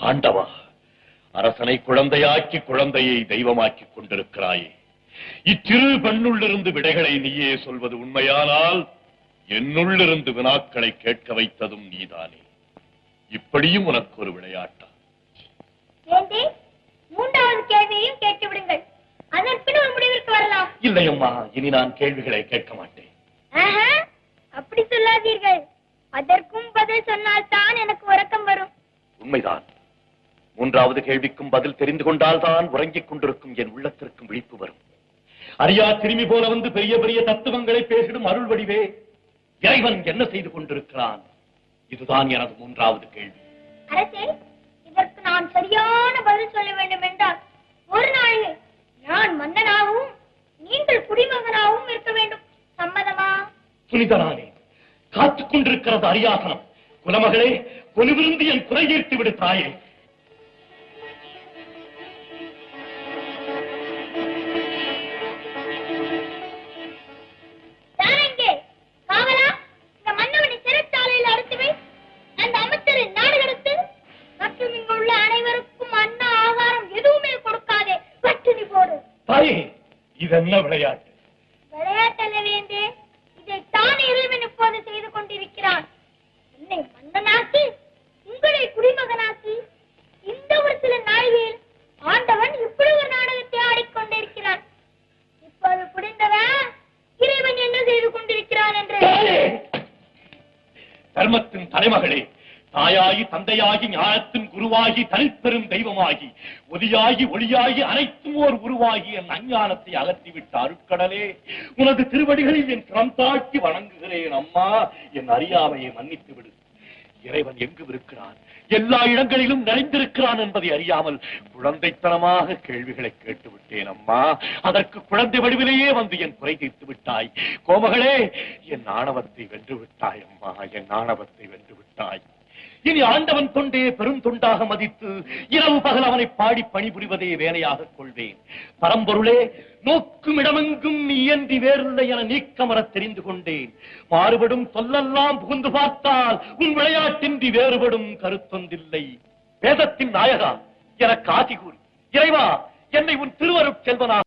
ஆண்டவா அரசனை குழந்தையாக்கி குழந்தையை தெய்வமாக்கிக் கொண்டிருக்கிறாயே. இச்சிறு பெண்ணுள்ளிருந்து விடைகளை நீயே சொல்வது உண்மையானால் என்னுள்ளிருந்து வினாக்களை கேட்க வைத்ததும் நீதானே. இப்படியும் உனக்கு ஒரு விளையாட்டா? மூன்றாவது கேள்வியையும் கேட்டு விடுங்கள். பின் ஒரு முடிவிற்கு வரலாம். இல்லையம்மா இனி நான் கேள்விகளை கேட்க மாட்டேன். அப்படி சொல்லாதீர்கள். அதற்கும் பதில் சொன்னால் தான் எனக்கு உறக்கம் வரும். உண்மைதான். மூன்றாவது கேள்விக்கும் பதில் தெரிந்து கொண்டால்தான் உறங்கிக் கொண்டிருக்கும் என் உள்ளத்திற்கும் விழிப்பு வரும். அறியா திரும்பி போல வந்து பெரிய பெரிய தத்துவங்களை பேசிடும் அருள் வடிவே இறைவன் என்ன செய்து கொண்டிருக்கிறான்? இதுதான் எனது மூன்றாவது கேள்வி. அரசே இதற்கு நான் சரியான பதில் சொல்ல வேண்டும் என்றால் ஒரு நாளில் நான் மன்னனாகவும் நீங்கள் குடிமகனாகவும் இருக்க வேண்டும். சம்மதமா? புனிதனானே காத்துக் கொண்டிருக்கிறது அரியாசனம். குலமகளே கொலுவிருந்து என் குறை தீர்த்து விடு தாயே. தாயே இது என்ன விளையாட்டு? விளையாட்டல்ல வேந்தே இதை தான் இறைவன் இப்போது செய்து கொண்டிருக்கிறான். என்னை மன்னனாக்கி உங்களை குடிமகனாக்கி இந்த ஒரு சில நாழிகையில் ஆண்டவன் இப்படி ஒரு நாடகத்தை ஆடிக்கொண்டிருக்கிறான் இப்போது புரிந்தவன் இறைவன் என்ன செய்து கொண்டிருக்கிறான் என்று! தர்மத்தின் தலைமகளே தாயாகி தந்தையாகி ஞானத்தின் குருவாகி தனிப்பெரும் தெய்வமாகி ஒலியாகி ஒளியாகி அனைத்தும் ஓர் உருவாகி என் அஞ்ஞானத்தை அகற்றிவிட்ட அருட்கடலே. உனது திருவடிகளில் என் கிரம் தாழ்த்தி வணங்குகிறேன் அம்மா. என் அறியாமையை மன்னித்து விடு இறைவன் எங்கு இருக்கிறான்? எல்லா இடங்களிலும் நிறைந்திருக்கிறான் என்பதை அறியாமல் குழந்தைத்தனமாக கேள்விகளை கேட்டு விட்டேன் அம்மா. அதற்கு குழந்தை வடிவிலேயே வந்து என் குறை தீர்த்து விட்டாய் கோமகளே என் ஆணவத்தை வென்று விட்டாய் அம்மா. என் ஆணவத்தை வென்று விட்டாய் இனி ஆண்டவன் தொண்டே பெரும் தொண்டாக மதித்து இரவு பகல் அவனை பாடி பணிபுரிவதே வேலையாக கொள்வேன். பரம்பொருளே நோக்கும் இடமெங்கும் நீ இயன்றி வேறில்லை என நீக்கமரத் தெரிந்து கொண்டேன். மாறுபடும் சொல்லெல்லாம் புகுந்து பார்த்தால் உன் விளையாட்டின்றி வேறுபடும் கருத்தொன்றில்லை. வேதத்தின் நாயகா எனக்கு ஆசி கூறி இறைவா என்னை உன் திருவருட் செல்வனாக